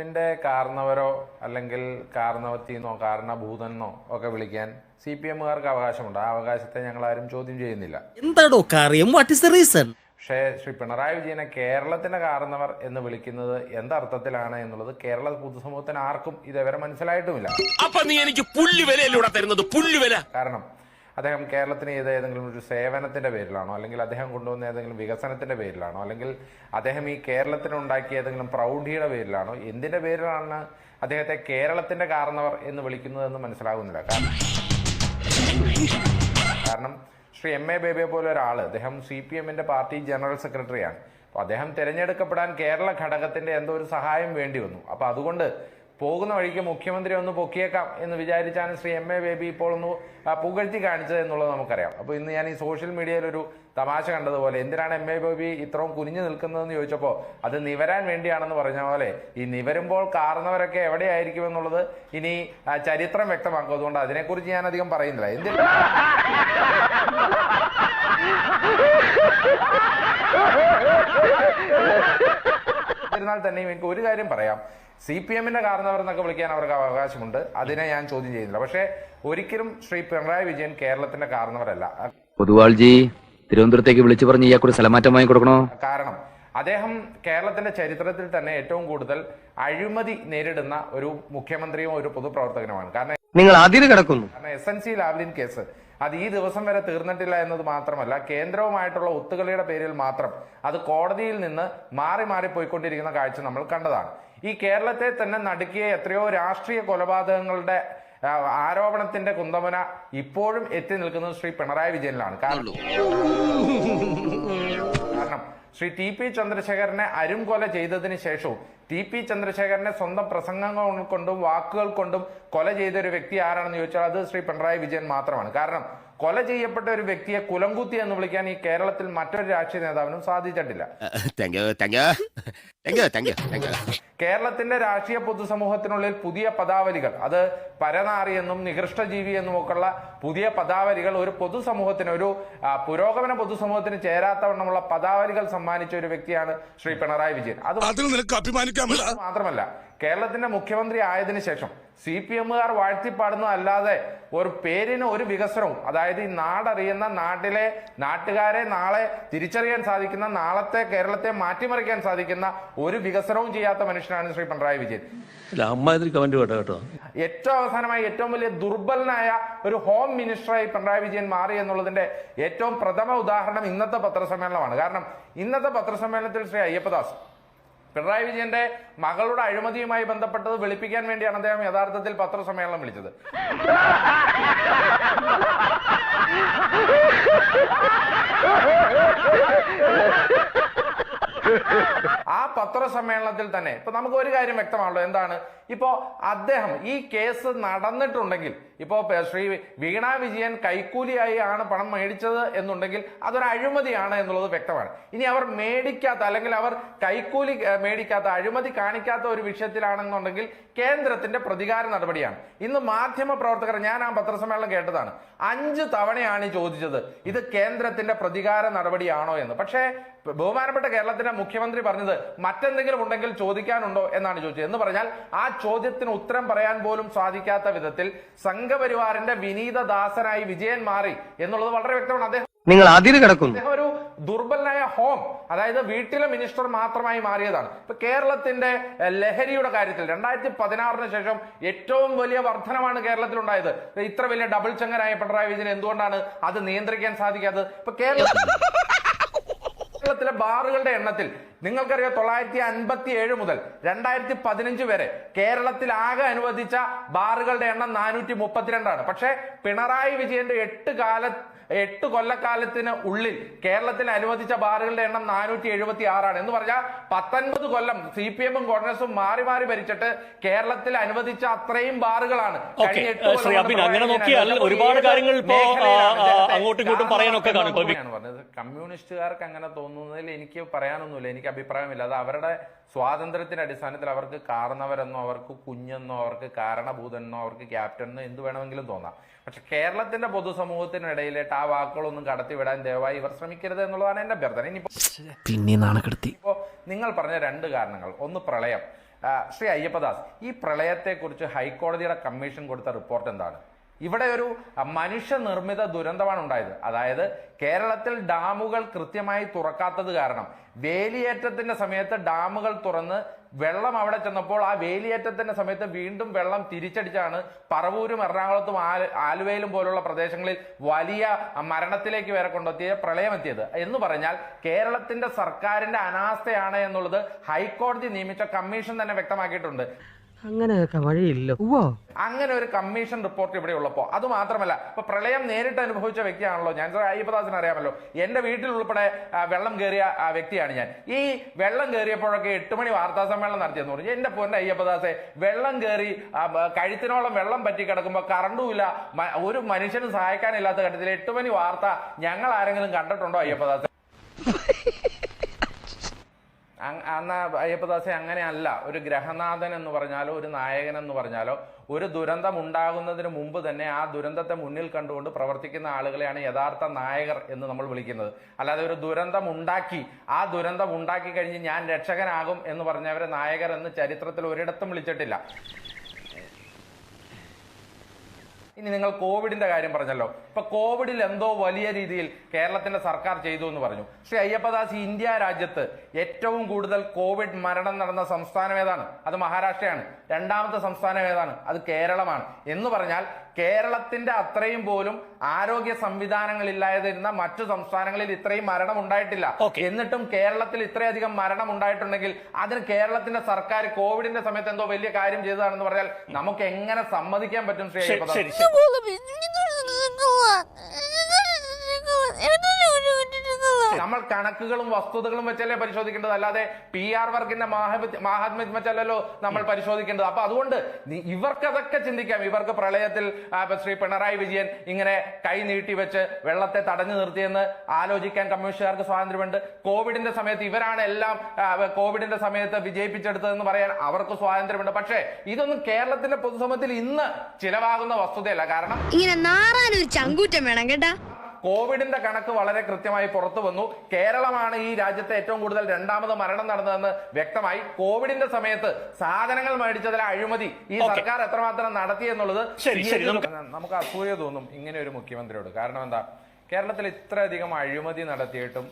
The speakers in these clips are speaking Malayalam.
ിന്റെ കാരണവരോ അല്ലെങ്കിൽ കാരണവത്തിന്നോ കാരണഭൂതനെന്നോ ഒക്കെ വിളിക്കാൻ സി പി എമ്മുകാർക്ക് അവകാശമുണ്ട്. ആ അവകാശത്തെ ഞങ്ങൾ ആരും ചോദ്യം ചെയ്യുന്നില്ല. എന്താടോ കാര്യം? വാട്ട് ഇസ് ദ റീസൺ പക്ഷേ ശ്രീ പിണറായി വിജയനെ കേരളത്തിന്റെ കാരണവർ എന്ന് വിളിക്കുന്നത് എന്തർത്ഥത്തിലാണ് എന്നുള്ളത് കേരള പൊതുസമൂഹത്തിന് ആർക്കും ഇതേവരെ മനസ്സിലായിട്ടുമില്ല. അപ്പൊ നീ എനിക്ക് പുല്ലുവിലൂടെ തരുന്നത്? പുല്ലുവില. കാരണം അദ്ദേഹം കേരളത്തിന് ചെയ്ത ഏതെങ്കിലും ഒരു സേവനത്തിന്റെ പേരിലാണോ? അല്ലെങ്കിൽ അദ്ദേഹം കൊണ്ടുവന്ന ഏതെങ്കിലും വികസനത്തിന്റെ പേരിലാണോ? അല്ലെങ്കിൽ അദ്ദേഹം ഈ കേരളത്തിന് ഉണ്ടാക്കിയ ഏതെങ്കിലും പ്രൗഢിയുടെ പേരിലാണോ? എന്തിന്റെ പേരിലാണ് അദ്ദേഹത്തെ കേരളത്തിന്റെ കാരണവർ എന്ന് വിളിക്കുന്നതെന്ന് മനസ്സിലാകുന്നില്ല. കാരണം കാരണം ശ്രീ എം എ ബേബിയെ പോലെ ഒരാൾ അദ്ദേഹം സി പി എമ്മിന്റെ പാർട്ടി ജനറൽ സെക്രട്ടറിയാണ്. അപ്പോൾ അദ്ദേഹം തിരഞ്ഞെടുക്കപ്പെടാൻ കേരള ഘടകത്തിന്റെ എന്തോ ഒരു സഹായം വേണ്ടി വന്നു. അപ്പൊ അതുകൊണ്ട് പോകുന്ന വഴിക്ക് മുഖ്യമന്ത്രി ഒന്ന് പൊക്കിയേക്കാം എന്ന് വിചാരിച്ചാണ് ശ്രീ എം എ ബേബി ഇപ്പോൾ ഒന്ന് പുകഴ്ത്തി കാണിച്ചത് എന്നുള്ളത് നമുക്കറിയാം. അപ്പോൾ ഇന്ന് ഞാൻ ഈ സോഷ്യൽ മീഡിയയിൽ ഒരു തമാശ കണ്ടതുപോലെ എന്തിനാണ് എം എ ബേബി ഇത്രയും കുനിഞ്ഞു നിൽക്കുന്നതെന്ന് ചോദിച്ചപ്പോൾ അത് നിവരാൻ വേണ്ടിയാണെന്ന് പറഞ്ഞ പോലെ ഈ നിവരുമ്പോൾ കാർന്നവരൊക്കെ എവിടെയായിരിക്കും എന്നുള്ളത് ഇനി ചരിത്രം വ്യക്തമാക്കും. അതുകൊണ്ട് അതിനെക്കുറിച്ച് ഞാൻ അധികം പറയുന്നില്ല. എന്തിനാ എന്നിരുന്നാൽ തന്നെയും എനിക്ക് ഒരു കാര്യം പറയാം. സി പി എമ്മിന്റെ കാരണവർ എന്നൊക്കെ വിളിക്കാൻ അവർക്ക് അവകാശമുണ്ട്. അതിനെ ഞാൻ ചോദ്യം ചെയ്യുന്നില്ല. പക്ഷേ ഒരിക്കലും ശ്രീ പിണറായി വിജയൻ കേരളത്തിന്റെ കാരണവരല്ല. പൊതുവാൾജി തിരുവനന്തപുരത്തേക്ക് വിളിച്ചു പറഞ്ഞ് ഇയാൾക്കൊരു സ്ഥലമാറ്റം വാങ്ങി കൊടുക്കണോ? കാരണം അദ്ദേഹം കേരളത്തിന്റെ ചരിത്രത്തിൽ തന്നെ ഏറ്റവും കൂടുതൽ അഴിമതി നേരിടുന്ന ഒരു മുഖ്യമന്ത്രിയും ഒരു പൊതുപ്രവർത്തകനുമാണ്. കാരണം നിങ്ങൾ അതിര് കിടക്കുന്നു. കാരണം S N C Lavalin case അത് ഈ ദിവസം വരെ തീർന്നിട്ടില്ല എന്നത് മാത്രമല്ല കേന്ദ്രവുമായിട്ടുള്ള ഒത്തുകളിയുടെ പേരിൽ മാത്രം അത് കോടതിയിൽ നിന്ന് മാറി മാറി പോയിക്കൊണ്ടിരിക്കുന്ന കാഴ്ച നമ്മൾ കണ്ടതാണ്. ഈ കേരളത്തെ തന്നെ നടുക്കിയ എത്രയോ രാഷ്ട്രീയ കൊലപാതകങ്ങളുടെ ആരോപണത്തിന്റെ കുന്തമന ഇപ്പോഴും എത്തി നിൽക്കുന്നത് ശ്രീ പിണറായി വിജയനിലാണ്. കാരണം ശ്രീ ടി പി ചന്ദ്രശേഖരനെ അരും കൊല ചെയ്തതിന് ശേഷവും ടി പി ചന്ദ്രശേഖരനെ സ്വന്തം പ്രസംഗങ്ങൾ കൊണ്ടും വാക്കുകൾ കൊണ്ടും കൊല ചെയ്ത ഒരു വ്യക്തി ആരാണെന്ന് ചോദിച്ചാൽ അത് ശ്രീ പിണറായി വിജയൻ മാത്രമാണ്. കാരണം കൊല ചെയ്യപ്പെട്ട ഒരു വ്യക്തിയെ കുലംകുത്തി എന്ന് വിളിക്കാൻ ഈ കേരളത്തിൽ മറ്റൊരു രാഷ്ട്രീയ നേതാവിനും സാധിച്ചിട്ടില്ല. കേരളത്തിന്റെ രാഷ്ട്രീയ പൊതുസമൂഹത്തിനുള്ളിൽ പുതിയ പദാവലികൾ അത് പരനാറി എന്നും നികൃഷ്ടജീവി എന്നും ഒക്കെയുള്ള പുതിയ പദാവലികൾ ഒരു പൊതുസമൂഹത്തിന് ഒരു പുരോഗമന പൊതുസമൂഹത്തിന് ചേരാത്തവണ്ണമുള്ള പദാവലികൾ സമ്മാനിച്ച ഒരു വ്യക്തിയാണ് ശ്രീ പിണറായി വിജയൻ. അത് അതിൽ നിനക്ക് മാത്രമല്ല കേരളത്തിന്റെ മുഖ്യമന്ത്രി ആയതിനു ശേഷം സി പി എമ്മുകാർ വാഴ്ത്തിപ്പാടുന്നതല്ലാതെ ഒരു പേരിന് ഒരു വികസനവും അതായത് ഈ നാടറിയുന്ന നാട്ടിലെ നാട്ടുകാരെ നാളെ തിരിച്ചറിയാൻ സാധിക്കുന്ന നാളത്തെ കേരളത്തെ മാറ്റിമറിക്കാൻ സാധിക്കുന്ന ഒരു വികസനവും ചെയ്യാത്ത മനുഷ്യനാണ് ശ്രീ പിണറായി വിജയൻ. അമ്മാതിരി കമന്റ് കേട്ടോ കേട്ടോ. ഏറ്റവും അവസാനമായി ഏറ്റവും വലിയ ദുർബലനായ ഒരു ഹോം മിനിസ്റ്ററായി പിണറായി വിജയൻ മാറി എന്നുള്ളതിന്റെ ഏറ്റവും പ്രഥമ ഉദാഹരണം ഇന്നത്തെ പത്രസമ്മേളനമാണ്. കാരണം ഇന്നത്തെ പത്രസമ്മേളനത്തിൽ ശ്രീ അയ്യപ്പദാസ് പിണറായി വിജയന്റെ മകളുടെ അഴിമതിയുമായി ബന്ധപ്പെട്ടത് വെളുപ്പിക്കാൻ വേണ്ടിയാണ് അദ്ദേഹം യഥാർത്ഥത്തിൽ പത്രസമ്മേളനം വിളിച്ചത്. പത്രസമ്മേളനത്തിൽ തന്നെ ഇപ്പൊ നമുക്ക് ഒരു കാര്യം വ്യക്തമാണല്ലോ എന്താണ്? ഇപ്പോ അദ്ദേഹം ഈ കേസ് നടന്നിട്ടുണ്ടെങ്കിൽ ഇപ്പോ ശ്രീ വീണ വിജയൻ കൈക്കൂലിയായി ആണ് പണം മേടിച്ചത് എന്നുണ്ടെങ്കിൽ അതൊരു അഴിമതിയാണ് എന്നുള്ളത് വ്യക്തമാണ്. ഇനി അവർ മേടിക്കാത്ത അല്ലെങ്കിൽ അവർ കൈക്കൂലി മേടിക്കാത്ത അഴിമതി കാണിക്കാത്ത ഒരു വിഷയത്തിലാണെന്നുണ്ടെങ്കിൽ കേന്ദ്രത്തിന്റെ പ്രതികാര നടപടിയാണ്. ഇന്ന് മാധ്യമ പ്രവർത്തകർ ഞാൻ ആ പത്രസമ്മേളനം കേട്ടതാണ് അഞ്ച് തവണയാണ് ചോദിച്ചത് ഇത് കേന്ദ്രത്തിന്റെ പ്രതികാര നടപടിയാണോ എന്ന്. പക്ഷേ ബഹുമാനപ്പെട്ട കേരളത്തിന്റെ മുഖ്യമന്ത്രി പറഞ്ഞത് മറ്റെന്തെങ്കിലും ഉണ്ടെങ്കിൽ ചോദിക്കാനുണ്ടോ എന്നാണ് ചോദിച്ചത്. എന്ന് പറഞ്ഞാൽ ആ ചോദ്യത്തിന് ഉത്തരം പറയാൻ പോലും സാധിക്കാത്ത വിധത്തിൽ സംഘപരിവാറിന്റെ വിനീത ദാസനായി വിജയൻ മാറി എന്നുള്ളത് വളരെ വ്യക്തമാണ്. അദ്ദേഹം നിങ്ങൾ അതിര് കിടക്കുന്നു. അദ്ദേഹം ഒരു ദുർബലനായ ഹോം അതായത് വീട്ടിലെ മിനിസ്റ്റർ മാത്രമായി മാറിയതാണ്. ഇപ്പൊ കേരളത്തിന്റെ ലഹരിയുടെ കാര്യത്തിൽ രണ്ടായിരത്തി പതിനാറിന് ശേഷം ഏറ്റവും വലിയ വർധനമാണ് കേരളത്തിൽ ഉണ്ടായത് ഇത്ര വലിയ ഡബിൾ ചങ്ങനായ പിണറായി വിജയൻ എന്തുകൊണ്ടാണ് അത് നിയന്ത്രിക്കാൻ സാധിക്കാത്തത്? ഇപ്പൊ കേരള കേരളത്തിലെ ബാറുകളുടെ എണ്ണത്തിൽ നിങ്ങൾക്കറിയാം തൊള്ളായിരത്തി അൻപത്തി ഏഴ് മുതൽ രണ്ടായിരത്തി പതിനഞ്ച് വരെ കേരളത്തിൽ ആകെ അനുവദിച്ച ബാറുകളുടെ എണ്ണം നാനൂറ്റി മുപ്പത്തിരണ്ടാണ് പക്ഷേ പിണറായി വിജയന്റെ എട്ട് കാല എട്ട് കൊല്ലക്കാലത്തിന് ഉള്ളിൽ കേരളത്തിൽ അനുവദിച്ച ബാറുകളുടെ എണ്ണം നാനൂറ്റി എഴുപത്തി ആറാണ് എന്ന് പറഞ്ഞാൽ പത്തൊൻപത് കൊല്ലം സി പി എമ്മും കോൺഗ്രസും മാറി മാറി ഭരിച്ചിട്ട് കേരളത്തിൽ അനുവദിച്ച അത്രയും ബാറുകളാണ്. അങ്ങനെ നോക്കിയാൽ ഒരുപാട് കാര്യങ്ങൾ ഇപ്പോ അങ്ങോട്ടും ഇങ്ങോട്ടും പറയാനൊക്കെ കാണും. കമ്മ്യൂണിസ്റ്റുകാർക്ക് അങ്ങനെ തോന്നുന്നതിൽ എനിക്ക് പറയാനൊന്നുമില്ല. എനിക്ക് അഭിപ്രായമില്ല. അത് അവരുടെ സ്വാതന്ത്ര്യത്തിന്റെ അടിസ്ഥാനത്തിൽ അവർക്ക് കാരണവരെന്നോ അവർക്ക് കുഞ്ഞെന്നോ അവർക്ക് കാരണഭൂതനെന്നോ അവർക്ക് ക്യാപ്റ്റനെന്നോ എന്ത് വേണമെങ്കിലും തോന്നാം. പക്ഷെ കേരളത്തിന്റെ പൊതുസമൂഹത്തിനിടയിലേട്ട് ആ വാക്കുകളൊന്നും കടത്തിവിടാൻ ദയവായി ഇവർ ശ്രമിക്കരുത് എന്നുള്ളതാണ് എന്റെ അഭ്യർത്ഥന. ഇനി പിന്നെ നാണക്കെടുത്തി ഇപ്പോ നിങ്ങൾ പറഞ്ഞ രണ്ട് കാരണങ്ങൾ. ഒന്ന് പ്രളയം. ശ്രീ അയ്യപ്പദാസ് ഈ പ്രളയത്തെക്കുറിച്ച് ഹൈക്കോടതിയുടെ കമ്മീഷൻ കൊടുത്ത റിപ്പോർട്ട് എന്താണ്? ഇവിടെ ഒരു മനുഷ്യനിർമ്മിത ദുരന്തമാണ് ഉണ്ടായത്. അതായത് കേരളത്തിൽ ഡാമുകൾ കൃത്യമായി തുറക്കാത്തത് കാരണം വേലിയേറ്റത്തിന്റെ സമയത്ത് ഡാമുകൾ തുറന്ന് വെള്ളം അവിടെ ചെന്നപ്പോൾ ആ വേലിയേറ്റത്തിന്റെ സമയത്ത് വീണ്ടും വെള്ളം തിരിച്ചടിച്ചാണ് പറവൂരും എറണാകുളത്തും ആല- ആലുവയിലും പോലുള്ള പ്രദേശങ്ങളിൽ വലിയ മരണത്തിലേക്ക് വരെ കൊണ്ടെത്തിയ പ്രളയം എത്തിയത് എന്ന് പറഞ്ഞാൽ കേരളത്തിന്റെ സർക്കാരിന്റെ അനാസ്ഥയാണ് എന്നുള്ളത് ഹൈക്കോടതി നിയമിച്ച കമ്മീഷൻ തന്നെ വ്യക്തമാക്കിയിട്ടുണ്ട്. അങ്ങനെയൊക്കെ വഴിയില്ല. അങ്ങനെ ഒരു കമ്മീഷൻ റിപ്പോർട്ട് ഇവിടെ ഉള്ളപ്പോൾ അത് മാത്രമല്ല ഇപ്പൊ പ്രളയം നേരിട്ട് അനുഭവിച്ച വ്യക്തിയാണല്ലോ ഞാൻ. അയ്യപ്പദാസിന് അറിയാമല്ലോ. എന്റെ വീട്ടിൽ ഉൾപ്പെടെ വെള്ളം കയറിയ ആ, വ്യക്തിയാണ് ഞാൻ. ഈ വെള്ളം കയറിയപ്പോഴൊക്കെ എട്ട് മണി വാർത്താ സമ്മേളനം നടത്തിയെന്ന് പറഞ്ഞു. എന്റെ പൊന്നെ അയ്യപ്പദാസെ വെള്ളം കയറി കഴുത്തിനോളം വെള്ളം പറ്റി കിടക്കുമ്പോൾ കറണ്ടും ഇല്ല. ഒരു മനുഷ്യനും സഹായിക്കാനില്ലാത്ത ഘട്ടത്തിൽ എട്ട് മണി വാർത്ത ഞങ്ങൾ ആരെങ്കിലും കണ്ടിട്ടുണ്ടോ അയ്യപ്പദാസെ? അന്ന് അയ്യപ്പദാസെ അങ്ങനെയല്ല. ഒരു ഗ്രഹനാഥൻ എന്ന് പറഞ്ഞാലോ ഒരു നായകൻ എന്ന് പറഞ്ഞാലോ ഒരു ദുരന്തം ഉണ്ടാകുന്നതിന് മുമ്പ് തന്നെ ആ ദുരന്തത്തെ മുന്നിൽ കണ്ടുകൊണ്ട് പ്രവർത്തിക്കുന്ന ആളുകളെയാണ് യഥാർത്ഥ നായകർ എന്ന് നമ്മൾ വിളിക്കുന്നത്. അല്ലാതെ ഒരു ദുരന്തം ഉണ്ടാക്കി ആ ദുരന്തം ഉണ്ടാക്കി കഴിഞ്ഞ് ഞാൻ രക്ഷകനാകും എന്ന് പറഞ്ഞവരെ നായകർ എന്ന് ചരിത്രത്തിൽ ഒരിടത്തും വിളിച്ചിട്ടില്ല. ഇനി നിങ്ങൾ കോവിഡിന്റെ കാര്യം പറഞ്ഞല്ലോ. ഇപ്പൊ കോവിഡിൽ എന്തോ വലിയ രീതിയിൽ കേരളത്തിന്റെ സർക്കാർ ചെയ്തു എന്ന് പറഞ്ഞു. ശ്രീ അയ്യപ്പദാസ് ഇന്ത്യ രാജ്യത്ത് ഏറ്റവും കൂടുതൽ കോവിഡ് മരണം നടന്ന സംസ്ഥാനം ഏതാണ്? അത് മഹാരാഷ്ട്രയാണ്. രണ്ടാമത്തെ സംസ്ഥാനം ഏതാണ്? അത് കേരളമാണ്. എന്ന് പറഞ്ഞാൽ കേരളത്തിന്റെ അത്രയും പോലും ആരോഗ്യ സംവിധാനങ്ങൾ ഇല്ലാതിരുന്ന മറ്റു സംസ്ഥാനങ്ങളിൽ ഇത്രയും മരണം ഉണ്ടായിട്ടില്ല. എന്നിട്ടും കേരളത്തിൽ ഇത്രയധികം മരണം ഉണ്ടായിട്ടുണ്ടെങ്കിൽ അതിന് കേരളത്തിന്റെ സർക്കാർ കോവിഡിന്റെ സമയത്ത് എന്തോ വലിയ കാര്യം ചെയ്തതാണെന്ന് പറഞ്ഞാൽ നമുക്ക് എങ്ങനെ സമ്മതിക്കാൻ പറ്റും ശ്രീ നമ്മൾ കണക്കുകളും വസ്തുതകളും വെച്ചല്ലേ പരിശോധിക്കേണ്ടത്. അല്ലാതെ പി ആർ വർക്കിന്റെ മഹാത്മ്യം വെച്ചല്ലല്ലോ നമ്മൾ പരിശോധിക്കേണ്ടത്. അപ്പൊ അതുകൊണ്ട് ഇവർക്കതൊക്കെ ചിന്തിക്കാം. ഇവർക്ക് പ്രളയത്തിൽ ശ്രീ പിണറായി വിജയൻ ഇങ്ങനെ കൈ നീട്ടി വെച്ച് വെള്ളത്തെ തടഞ്ഞു നിർത്തിയെന്ന് ആലോചിക്കാൻ കമ്മീഷണർക്ക് സ്വാതന്ത്ര്യമുണ്ട്. കോവിഡിന്റെ സമയത്ത് ഇവരാണ് എല്ലാം കോവിഡിന്റെ സമയത്ത് വിജയിപ്പിച്ചെടുത്തതെന്ന് പറയാൻ അവർക്ക് സ്വാതന്ത്ര്യമുണ്ട്. പക്ഷേ ഇതൊന്നും കേരളത്തിന്റെ പൊതുസമൂഹത്തിൽ ഇന്ന് ചിലവാകുന്ന വസ്തുതയല്ല. കാരണം ഇങ്ങനെ നാറാനൊരു ചങ്കൂറ്റം വേണം കേട്ടാ. കോവിഡിന്റെ കണക്ക് വളരെ കൃത്യമായി പുറത്തു വന്നു. കേരളമാണ് ഈ രാജ്യത്തെ ഏറ്റവും കൂടുതൽ രണ്ടാമത് മരണം നടന്നതെന്ന് വ്യക്തമായി. കോവിഡിന്റെ സമയത്ത് സാധനങ്ങൾ മേടിച്ചതിലെ അഴിമതി ഈ സർക്കാർ എത്രമാത്രം നടത്തി എന്നുള്ളത് നമുക്ക് അസൂയ തോന്നും ഇങ്ങനെ ഒരു മുഖ്യമന്ത്രിയോട്. കാരണം എന്താ? കേരളത്തിൽ ഇത്രയധികം അഴിമതി നടത്തിയിട്ടും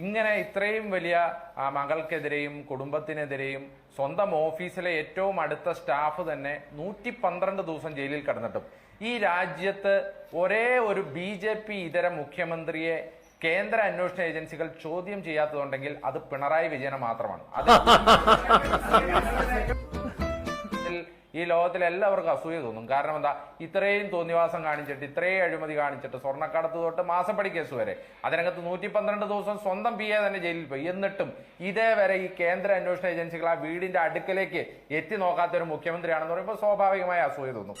ഇങ്ങനെ ഇത്രയും വലിയ ആ, മകൾക്കെതിരെയും കുടുംബത്തിനെതിരെയും സ്വന്തം ഓഫീസിലെ ഏറ്റവും അടുത്ത സ്റ്റാഫ് തന്നെ നൂറ്റി പന്ത്രണ്ട് ദിവസം ജയിലിൽ കിടന്നിട്ടും. ഈ രാജ്യത്ത് ഒരേ ഒരു ബി ജെ പി ഇതര മുഖ്യമന്ത്രിയെ കേന്ദ്ര അന്വേഷണ ഏജൻസികൾ ചോദ്യം ചെയ്യാത്തതുണ്ടെങ്കിൽ അത് പിണറായി വിജയനെ മാത്രമാണ്. അത് ഈ ലോകത്തിൽ എല്ലാവർക്കും അസൂയ തോന്നും. കാരണം എന്താ? ഇത്രയും തോന്നിവാസം കാണിച്ചിട്ട് ഇത്രയും അഴിമതി കാണിച്ചിട്ട് സ്വർണക്കടത്ത് തൊട്ട് മാസപ്പടി കേസ് വരെ. അതിനകത്ത് നൂറ്റി പന്ത്രണ്ട് ദിവസം സ്വന്തം പി എ തന്നെ ജയിലിൽ പോയി. എന്നിട്ടും ഇതേവരെ ഈ കേന്ദ്ര അന്വേഷണ ഏജൻസികൾ ആ വീടിന്റെ അടുക്കലേക്ക് എത്തി നോക്കാത്ത ഒരു മുഖ്യമന്ത്രിയാണെന്ന് പറയുമ്പോൾ സ്വാഭാവികമായ അസൂയ തോന്നും.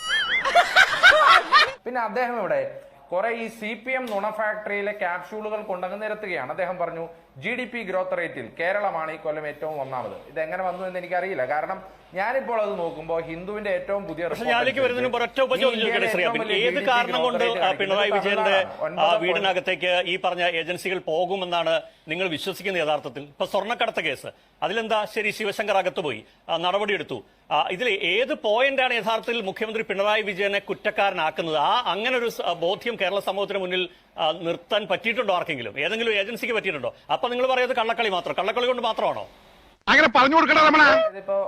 പിന്നെ അദ്ദേഹം ഇവിടെ കുറെ ഈ സി പി എം നുണ ഫാക്ടറിയിലെ ക്യാപ്സ്യൂളുകൾ കൊണ്ടങ്ങ് നിരത്തുകയാണ്. അദ്ദേഹം പറഞ്ഞു ജി ഡി പി ഗ്രോത്ത് റേറ്റിൽ കേരളമാണ് ഈ കൊല്ലം ഏറ്റവും ഒന്നാമത്. ഇത് എങ്ങനെ വന്നു എന്ന് എനിക്കറിയില്ല. കാരണം ഞാനിപ്പോൾ അത് നോക്കുമ്പോൾ ഹിന്ദുവിന്റെ ഏറ്റവും പുതിയ ഏത് കാരണം കൊണ്ട് പിണറായി വിജയന്റെ വീടിനകത്തേക്ക് ഈ പറഞ്ഞ ഏജൻസികൾ പോകുമെന്നാണ് നിങ്ങൾ വിശ്വസിക്കുന്ന യഥാർത്ഥത്തിൽ. ഇപ്പൊ സ്വർണക്കടത്ത് കേസ്. അതിലെന്താ? ശരി ശിവശങ്കർ അകത്ത് പോയി നടപടിയെടുത്തു. ഇതിൽ ഏത് പോയിന്റാണ് യഥാർത്ഥത്തിൽ മുഖ്യമന്ത്രി പിണറായി വിജയനെ കുറ്റക്കാരനാക്കുന്നത്? ആ അങ്ങനെ ഒരു ബോധ്യം കേരള സമൂഹത്തിന് മുന്നിൽ നിർത്താൻ പറ്റിയിട്ടുണ്ടോ ആർക്കെങ്കിലും? ഏതെങ്കിലും ഏജൻസിക്ക് പറ്റിയിട്ടുണ്ടോ? അപ്പൊ നിങ്ങൾ പറയുന്നത് കള്ളക്കളി മാത്രം. കള്ളക്കളി കൊണ്ട് മാത്രമാണോ? അങ്ങനെ പറഞ്ഞു കൊടുക്കണോ ഇതിപ്പോ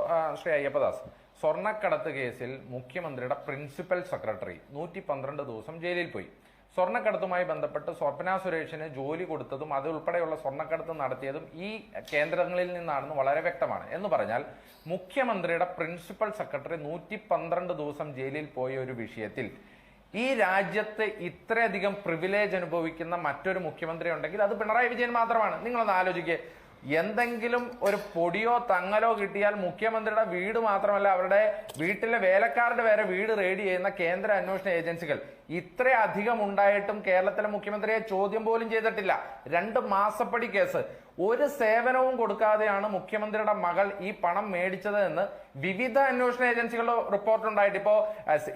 ശ്രീ അയ്യപ്പദാസ് സ്വർണക്കടത്ത് കേസിൽ മുഖ്യമന്ത്രിയുടെ പ്രിൻസിപ്പൽ സെക്രട്ടറി നൂറ്റി പന്ത്രണ്ട് ദിവസം ജയിലിൽ പോയി. സ്വർണക്കടത്തുമായി ബന്ധപ്പെട്ട് സ്വപ്ന സുരേഷിന് ജോലി കൊടുത്തതും അതുൾപ്പെടെയുള്ള സ്വർണക്കടത്ത് നടത്തിയതും ഈ കേന്ദ്രങ്ങളിൽ നിന്നാണെന്ന് വളരെ വ്യക്തമാണ്. എന്ന് പറഞ്ഞാൽ മുഖ്യമന്ത്രിയുടെ പ്രിൻസിപ്പൽ സെക്രട്ടറി നൂറ്റി പന്ത്രണ്ട് ദിവസം ജയിലിൽ പോയ ഒരു വിഷയത്തിൽ ഈ രാജ്യത്ത് ഇത്രയധികം പ്രിവിലേജ് അനുഭവിക്കുന്ന മറ്റൊരു മുഖ്യമന്ത്രി ഉണ്ടെങ്കിൽ അത് പിണറായി വിജയൻ മാത്രമാണ്. നിങ്ങളൊന്ന് ആലോചിക്കുക എന്തെങ്കിലും ഒരു പൊടിയോ തങ്ങലോ കിട്ടിയാൽ മുഖ്യമന്ത്രിയുടെ വീട് മാത്രമല്ല അവരുടെ വീട്ടിലെ വേലക്കാരുടെ വരെ വീട് റെയ്ഡ് ചെയ്യുന്ന കേന്ദ്ര അന്വേഷണ ഏജൻസികൾ. ഇത്രയധികം ഉണ്ടായിട്ടും കേരളത്തിലെ മുഖ്യമന്ത്രിയെ ചോദ്യം പോലും ചെയ്തിട്ടില്ല. രണ്ട് മാസപ്പടി കേസ്. ഒരു സേവനവും കൊടുക്കാതെയാണ് മുഖ്യമന്ത്രിയുടെ മകൾ ഈ പണം മേടിച്ചത് എന്ന് വിവിധ അന്വേഷണ ഏജൻസികളുടെ റിപ്പോർട്ട് ഉണ്ടായിട്ട്. ഇപ്പോ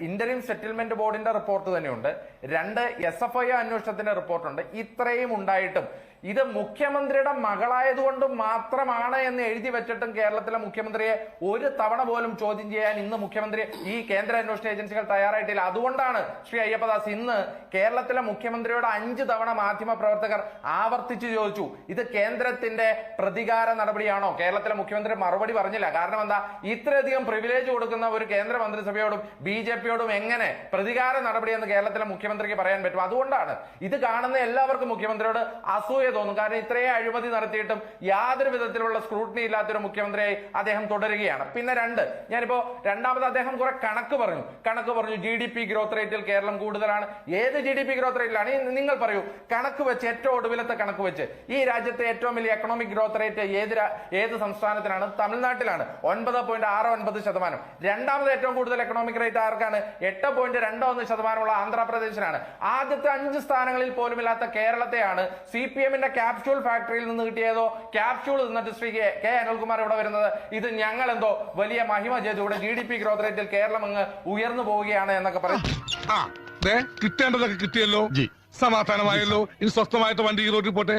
ഇന്ററിം സെറ്റിൽമെന്റ് ബോർഡിന്റെ റിപ്പോർട്ട് തന്നെയുണ്ട്. രണ്ട് എസ് എഫ് ഐ അന്വേഷണത്തിന്റെ റിപ്പോർട്ടുണ്ട്. ഇത്രയും ഉണ്ടായിട്ടും. ഇത് മുഖ്യമന്ത്രിയുടെ മകളായതുകൊണ്ട് മാത്രമാണ് എന്ന് എഴുതി വെച്ചിട്ടും കേരളത്തിലെ മുഖ്യമന്ത്രിയെ ഒരു തവണ പോലും ചോദ്യം ചെയ്യാൻ ഇന്ന് മുഖ്യമന്ത്രി ഈ കേന്ദ്ര അന്വേഷണ ഏജൻസികൾ തയ്യാറായിട്ടില്ല. അതുകൊണ്ടാണ് ശ്രീ അയ്യപ്പദാസ് ഇന്ന് കേരളത്തിലെ മുഖ്യമന്ത്രിയോട് അഞ്ച് തവണ മാധ്യമ പ്രവർത്തകർ ആവർത്തിച്ചു ചോദിച്ചു. ഇത് കേന്ദ്രത്തിന്റെ പ്രതികാര നടപടിയാണോ? കേരളത്തിലെ മുഖ്യമന്ത്രി മറുപടി പറഞ്ഞില്ല. കാരണം എന്താ? ഇത്രയധികം പ്രിവിലേജ് കൊടുക്കുന്ന ഒരു കേന്ദ്ര മന്ത്രിസഭയോടും ബി ജെ പിയോടും എങ്ങനെ പ്രതികാര നടപടി എന്ന് കേരളത്തിലെ മുഖ്യമന്ത്രിക്ക് പറയാൻ പറ്റും? അതുകൊണ്ടാണ്. ഇത് കാണുന്ന എല്ലാവർക്കും മുഖ്യമന്ത്രിയോട് അസൂയ തോന്നും. കാരണം ഇത്രയും അഴിമതി നടത്തിയിട്ടും യാതൊരു വിധത്തിലുള്ള സ്ക്രൂട്ടിനി ഇല്ലാത്തൊരു മുഖ്യമന്ത്രിയായി അദ്ദേഹം തുടരുകയാണ്. പിന്നെ രണ്ട് ഞാനിപ്പോ രണ്ടാമത് അദ്ദേഹം കുറെ കണക്ക് പറഞ്ഞു. കണക്ക് പറഞ്ഞു ജി ഡി പി ഗ്രോത്ത് റേറ്റിൽ കേരളം കൂടുതലാണ്. ഏത് ജി ഡി പി ഗ്രോത്ത് റേറ്റിലാണ് നിങ്ങൾ പറയൂ കണക്ക് വെച്ച് ഏറ്റവും ഒടുവിലത്തെ കണക്ക് വെച്ച് ഈ രാജ്യത്തെ ഏറ്റവും വലിയ എക്കണോമിക് ഗ്രോത്ത് റേറ്റ് ഏത് ഏത് സംസ്ഥാനത്തിനാണ് തമിഴ്നാട്ടിലാണ്. ഒൻപത് പോയിന്റ് ആറ് ഒൻപത് ശതമാനം. രണ്ടാമത് ഏറ്റവും കൂടുതൽ എക്കണോമിക് റേറ്റ് ആർക്കാണ്? എട്ട് പോയിന്റ് രണ്ട് ഒന്ന് ശതമാനമുള്ള ആന്ധ്രാപ്രദേശിനാണ് ആദ്യത്തെ അഞ്ച് സ്ഥാനങ്ങളിൽ പോലും ഇല്ലാത്ത കേരളത്തെയാണ് സി പി എമ്മിന്റെ ക്യാപ്സ്യൂൾ ഫാക്ടറിയിൽ നിന്ന് കിട്ടിയതോ? ക്യാപ്സ്യൂൾ നിന്നിട്ട് ശ്രീ കെ കെ അനിൽകുമാർ ഇവിടെ വരുന്നത്. ഇത് ഞങ്ങൾ എന്തോ വലിയ മഹിമ ചെയ്തു ഇവിടെ ജി ഡി പി ഗ്രോത്ത് റേറ്റിൽ കേരളം അങ്ങ് ഉയർന്നു പോവുകയാണ് എന്നൊക്കെ പറയും. കിട്ടേണ്ടതൊക്കെ കിട്ടിയല്ലോ. സമാധാനമായല്ലോ. ഇനി സ്വസ്ഥമായിട്ട് വണ്ടി ഈ റോഡിൽ പോട്ടെ